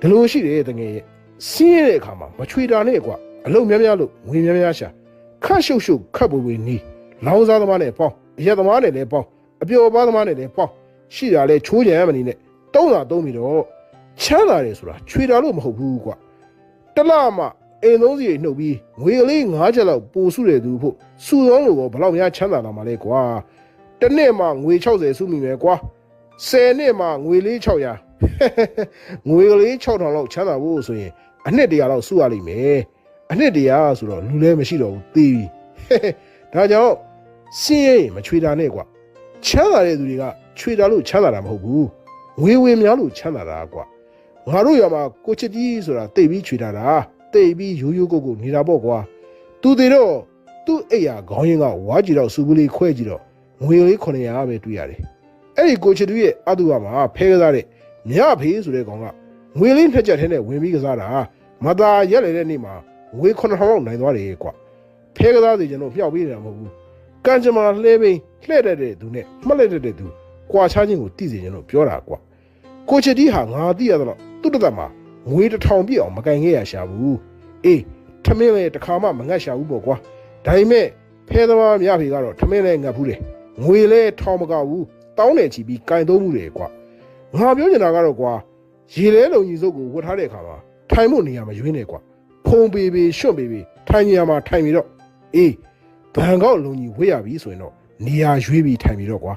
ဒီလိုရှိတယ်တငယ်ရဲ့စင်းရတဲ့အခါမှာမချွေတာနဲ့ကွာအလုံးများများလို့ငွေများများရှာခတ်ရှုပ်ရှုပ်ခတ်ပွေပွေနီးလောင်းစားသမားနဲ့ပေါင်းအရက်သမားနဲ့လည်းပေါင်းအပျော်ပါးသမားနဲ့လည်းပေါင်းရှိတာလဲချိုးကြံမနေနဲ့တုံးတာတုံးပြီးတော့ချမ်းသာတယ်ဆိုတာချွေတာလို့မဟုတ်ဘူးကွာတလမှအိမ်သုံးစီနှုတ်ပြီးငွေကလေး9ချက်လောက်ပိုစုတယ်သူဖို့စုသောလို့ဘယ်လောက်များချမ်းသာလာမှာလဲကွာတစ်နှစ်မှငွေ60စုမိမယ်ကွာ10နှစ်မှငွေလေး600 ငွေကလေး6000လောက်ချမ်းသာဖို့ဆိုရင်အနှစ်တရာလောက်စုရလိမ့်မယ်အနှစ်တရာဆိုတော့လူလည်းမရှိတော့ဘူးသေပြီဒါကြောင့်စင်းရဲရင်မချွေတာနဲ့ကွာချမ်းသာတဲ့သူတွေကချွေတာလို့ချမ်းသာတာမဟုတ်ဘူးငွေဝင်များလို့ချမ်းသာတာကွာငါတို့ရွာမှာကိုချစ်ကြီးဆိုတာတိတ်ပြီးချွေတာတာတိတ်ပြီးရိုးရိုးကုတ်ကုတ်နေတာပေါ့ကွာသူတွေတော့သူ့အိယာခေါင်းရင်းကဝါကြီးတော့စူပူလေးခွဲကြည့်တော့ငွေလေး900ပဲတွေ့ရတယ်အဲ့ဒီကိုချစ်သူရဲ့အတူကမှာဖဲကစားတဲ့ မြဖေးဆိုတဲ့ကောင်ကငွေလေးနှစ်ချက်ထဲနဲ့ဝင်ပြီးကစားတာမသာရက်လေတဲ့နေ့မှာငွေ9000လောက်နိုင်သွားတယ်ကွာဖဲကစားစီကျွန်တော်မြှောက်ပေးနေတာမဟုတ်ဘူးကံကြမ္မာလှဲပိန်လှဲ့တဲ့တဲ့သူနဲ့မှတ်လက်တဲ့တဲ့သူကွာချခြင်းကိုသိစေကျွန်တော်ပြောတာကွာကိုချစ်တီဟာငါသိရတော့သူ့တသက်မှာငွေတစ်ထောင်ပြည့်အောင်မကင်ခဲ့ရရှာဘူးအေးထမင်းလည်းတစ်ခါမှမငတ်ရှာဘူးပေါ့ကွာဒါပေမဲ့ဖဲသမားမြဖေကတော့ထမင်းလည်းငတ်ဘူးတယ်ငွေလည်းထောင်မကဘူးတောင်းတယ်ချီပြီးကင်သုံးမှုတယ်ကွာ ငါပြောချင်တာကတော့ကွာရေလဲလုံကြီးစုပ်ကိုဝတ်ထားတဲ့အခါမှာထိုင်ဖို့နေရာမရွေးနဲ့ကွာဖုံပေပေရွှွန့်ပေပေထိုင်နေရာမှာထိုင်ပြီးတော့အေးဘန်ကောက်လုံကြီးဝေ့ရပြီဆိုရင်တော့နေရာရွေးပြီးထိုင်ပြီးတော့ကွာ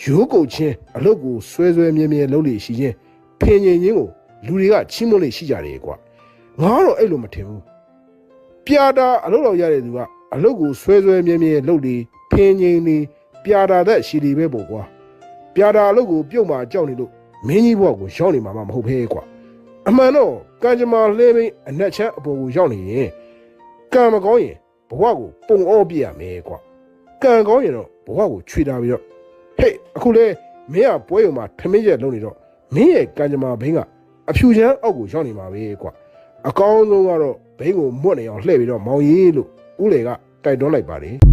ရိုးကုတ်ချင်းအလုတ်ကိုဆွဲဆွဲမြဲမြဲလုပ်လို့ရှိချင်းဖင်ငင်ချင်းကိုလူတွေကချီးမွမ်းလို့ရှိကြတယ်ကွာငါကတော့အဲ့လိုမထင်ဘူးပြာတာအလုတ်လောက်ရတဲ့သူကအလုတ်ကိုဆွဲဆွဲမြဲမြဲလုပ်လေဖင်ငင်နေပြာတာသက်ရှည်လီပဲပေါ့ကွာပြာတာအလုတ်ကိုပြုတ်မှကြောက်နေလို့ မင်းကြီးဘဝကိုရောက်နေမှာမဟုတ်ဘဲကွာအမှန်တော့ကံကြမ္မာလှဲမင်းအနက်ချမ်းအပေါ်ကိုရောက်နေရင်ကံမကောင်းရင်ဘဝကိုပုံအောပြရမယ်ကွာကံကောင်းရင်တော့ဘဝကိုခြွေတာပြီးတော့ဟေးအခုလေမင်းကပွဲရုံမှာထမင်းရက်လုံးနေတော့မင်းရဲ့ကံကြမ္မာဘင်းကအဖြူချမ်းအောက်ကိုရောက်နေမှာပဲကွာအကောင်းဆုံးကတော့ဘိန်းကိုမွတ်နေအောင်လှည့်ပြီးတော့မောင်ရီလို့ဦးလေကတိုက်တွန်းလိုက်ပါတယ်